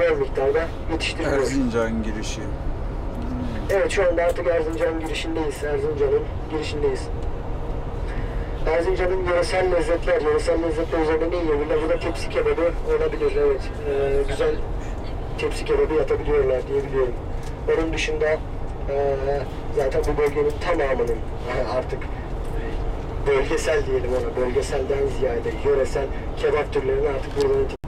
bol miktarda yetiştiriliyor. Erzincan girişi. Evet şu anda artık Erzincan girişindeyiz. Erzincan'ın girişindeyiz. Erzincan'ın yöresel lezzetler, yöresel lezzetler üzerine ne yiyebilirler? Burada tepsi kebabı olabilir, evet. Ee, güzel tepsi kebabı yapabiliyorlar diye biliyorum. Onun dışında ee, zaten bu bölgenin tamamının e, artık bölgesel diyelim ona, bölgeselden ziyade yöresel kebap türlerini artık buradan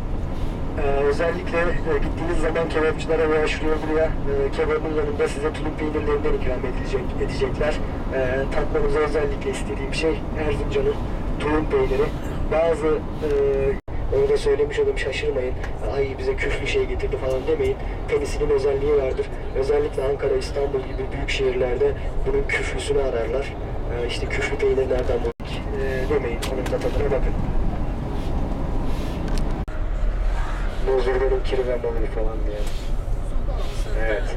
ee, özellikle e, gittiğiniz zaman kebapçılara veya şuraya buraya e, kebabın yanında size tulum peynirlerinden ikram edilecek, edecekler. E, tatmanızı özellikle istediğim şey Erzincan'ın tulum peyniri. Bazı e, onu da söylemiş olayım şaşırmayın. Ay bize küflü şey getirdi falan demeyin. Penisilin özelliği vardır. Özellikle Ankara, İstanbul gibi büyük şehirlerde bunun küflüsünü ararlar. E, işte küflü peynir nereden bulduk e, demeyin. Onun da tadına bakın. Bozurganın kiri ve malı falan diye. Evet.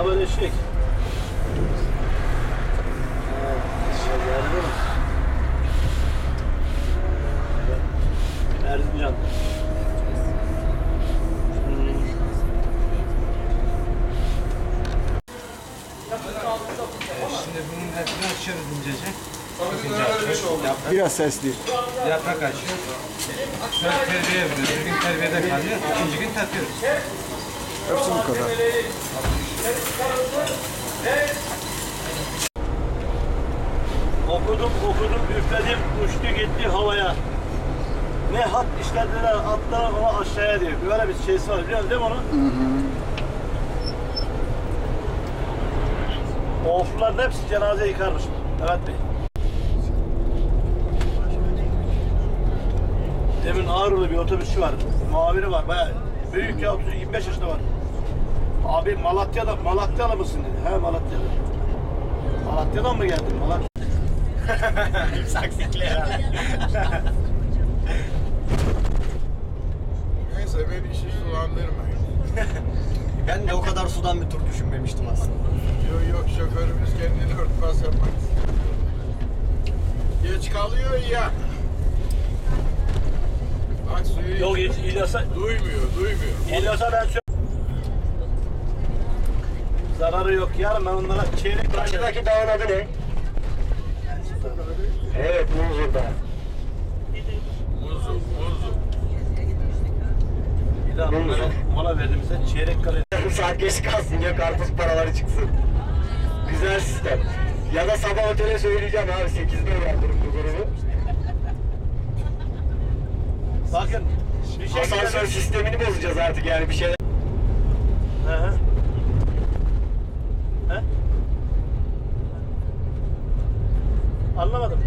Haber eşek? Ha, şey geldi mi? Erzincan. Hmm. Şimdi bunun hepsini açıyoruz incece. Yaprak, Biraz sesli. yaprak açıyoruz. Sonra terbiye yapıyoruz. Bir gün terbiyede kalıyor. ikinci gün tatıyoruz. Hepsi bu kadar. Okudum okudum üfledim uçtu gitti havaya. Ne hat işlediler attılar ama aşağıya diyor. Böyle bir şeysi var biliyor musun değil mi onu? Ofluların hepsi cenaze yıkarmış. Evet bey. Demin Ağrı'da bir otobüsçü var. Muavini var bayağı. Büyük ya 30 25 yaşında var. Abi Malatya'da Malatyalı mısın dedi. He Malatyalı. Malatya'dan mı geldin? Malatya. Neyse beni işi sulandırmayın. Ben de o kadar sudan bir tur düşünmemiştim aslında. Yok yok şoförümüz kendini örtbas yapmak istiyor. Geç kalıyor ya. Bak suyu Yok İl- İlyas'a duymuyor, duymuyor. İlyas'a ben sö- Zararı yok. Yarın ben onlara çeyrek. Karşıdaki dağın adı ne? Evet, Munzur Dağı. Muzu, muzu. Bir daha onlara mola verdiğimizde çeyrek kalıyor. Yarım saat geç kalsın ya karpuz paraları çıksın. Güzel sistem. Ya da sabah otele söyleyeceğim abi 8'de uyandırın bu grubu. Bakın bir şey Asansör sistemini bozacağız artık yani bir şeyler. Hı hı. He? Anlamadım.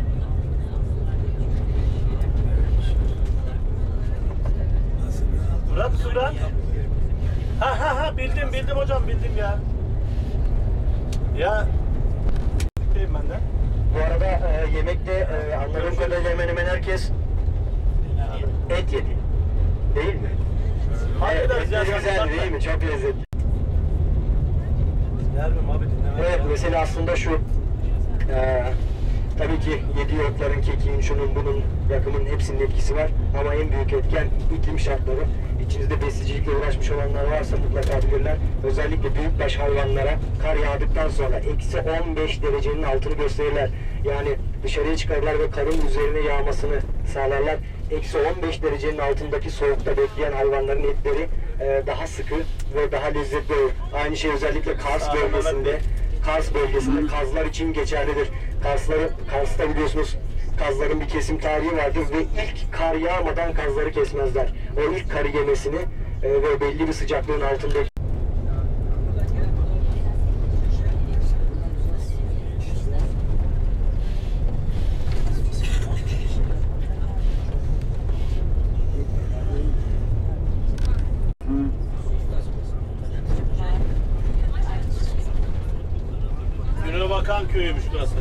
Murat Murat. Ha ha ha bildim bildim hocam bildim ya. Ya Deyim ben de. Bu arada e, yemekte e, anladığım kadarıyla hemen hemen herkes et yedi. Değil mi? Evet, etleri sen güzeldi bakma. değil mi? Çok lezzetli. Yer mi abi mesela aslında şu eee tabii ki yediği otların, kekiğin, şunun bunun rakımın hepsinin etkisi var. Ama en büyük etken iklim şartları. İçinizde besicilikle uğraşmış olanlar varsa mutlaka bilirler. Özellikle büyükbaş hayvanlara kar yağdıktan sonra eksi 15 derecenin altını gösterirler. Yani dışarıya çıkarlar ve karın üzerine yağmasını sağlarlar. Eksi 15 derecenin altındaki soğukta bekleyen hayvanların etleri eee, daha sıkı ve daha lezzetli olur. Aynı şey özellikle Kars bölgesinde. Kars bölgesinde kazlar için geçerlidir. Karsları, Kars'ta biliyorsunuz kazların bir kesim tarihi vardır ve ilk kar yağmadan kazları kesmezler. O ilk karı yemesini e, ve belli bir sıcaklığın altında köyüymüş burası.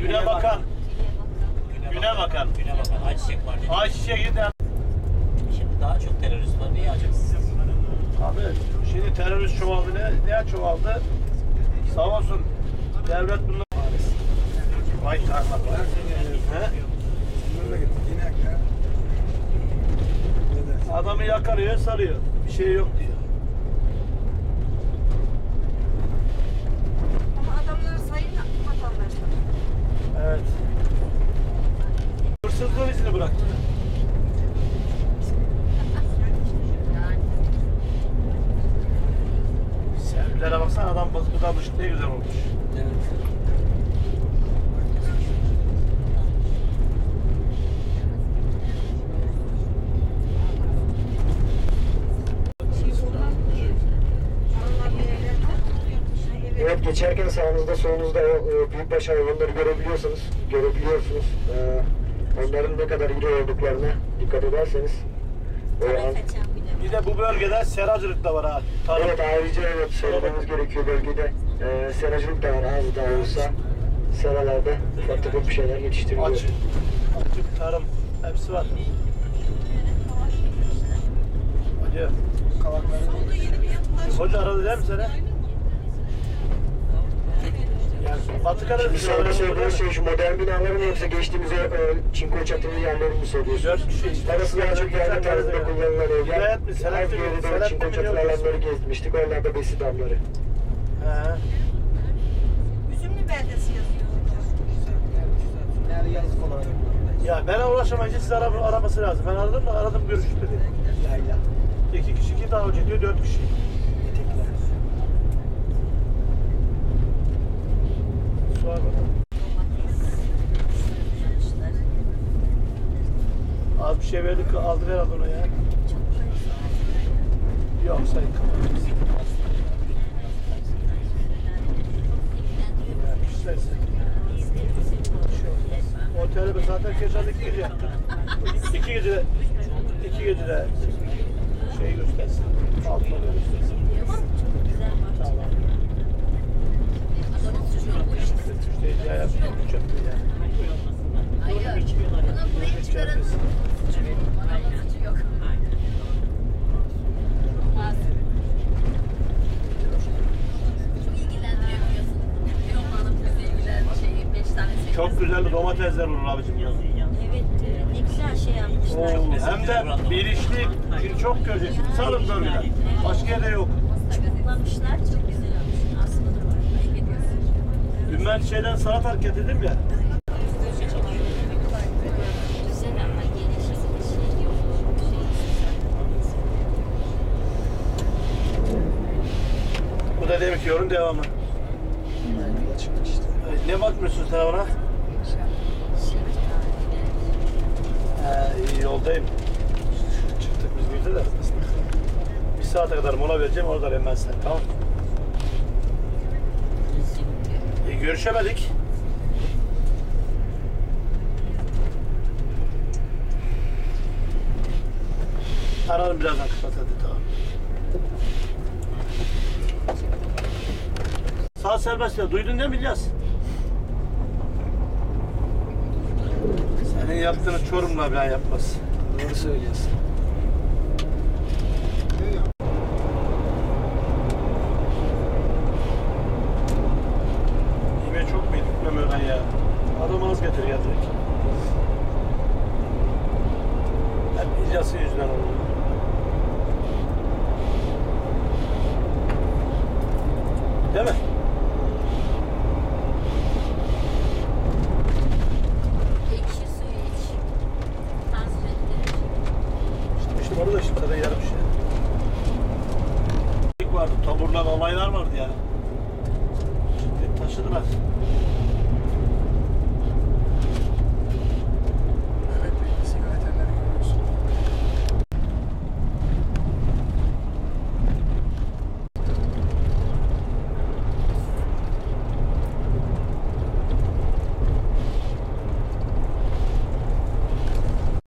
Güne bakan. Güne bakan. Güne bakan. Ayçiçek var dedi. Ayçiçeğe giden. Şimdi daha çok terörist var. Niye acaba? Abi şimdi terörist çoğaldı. Ne, ne çoğaldı? Sağ olsun. Devlet bunlar. Vay tarla. He? Adamı yakarıyor, sarıyor. Bir şey yok diyor. Ama adamları sayın vatandaşlar. Evet. Hırsızlığın izini bıraktı. Sevgilere baksana adam bızbıdamış ne güzel olmuş. Evet geçerken sağınızda solunuzda o büyükbaş hayvanları görebiliyorsanız, görebiliyorsunuz. Ee, onların ne kadar iri olduklarına dikkat ederseniz. O an, Bir de bu bölgede seracılık da var ha. Tarım. evet ayrıca evet söylememiz gerekiyor bölgede. E, seracılık da var az da olsa. Seralarda ufak tefek bir şeyler yetiştiriliyor. Açık, açık tarım hepsi var. Hacı. Hoca aradı değil mi seni? Batı Bir Karadeniz sonraki söylediğiniz şey şu modern binaların mı yoksa geçtiğimiz o e, çinko çatılı yerlerini mi söylüyorsunuz? Dört kişi işte. Daha çok yerli tarzında kullanılan evler. Vilayet mi? Mi? geride o Selahattin çinko mi çatılı alanları gezmiştik. Oralarda besi damları. He. Üzümlü beldesi yazıyor. Ya bana ulaşamayınca sizi ara, araması lazım. Ben aradım da aradım görüştük dedi. Yayla. İki kişi kim daha önce diyor, dört kişi. Az bir şey verdik, aldı herhalde ona ya. Yok sayın kapat. Ya, işte. Otelde zaten geçen iki gece. İki gece, iki gece de şey göstersin. Altına göstersin. Tamam. İşte ya yaptım, çöktü ya. Hayır. Bunu buraya yok. Çok güzel domatesler olur abicim. ya. Evet. Ne güzel şey yapmışlar. Oo, hem de bilinçli, şimdi çok göreceksin. Salın bölgeden. Başka yerde yok. Çubuklamışlar. Çok güzel olmuş. Aslında da var. Ediyorsun. Ben şeyden sanat hareket dedim ya. Güzel ama geniş şey yok. Bu da demek yorum devamı. Ay, Ne bakmıyorsun sen ona? He, iyi yoldayım. Çıktık biz bir de. Bir saate kadar mola vereceğim orada ben sen tamam e, Görüşemedik. Ararım birazdan kapat hadi tamam. Sağ serbest ya. Duydun değil mi İlyas? Senin yaptığını Çorum'la bile yapmaz. Doğru söylüyorsun.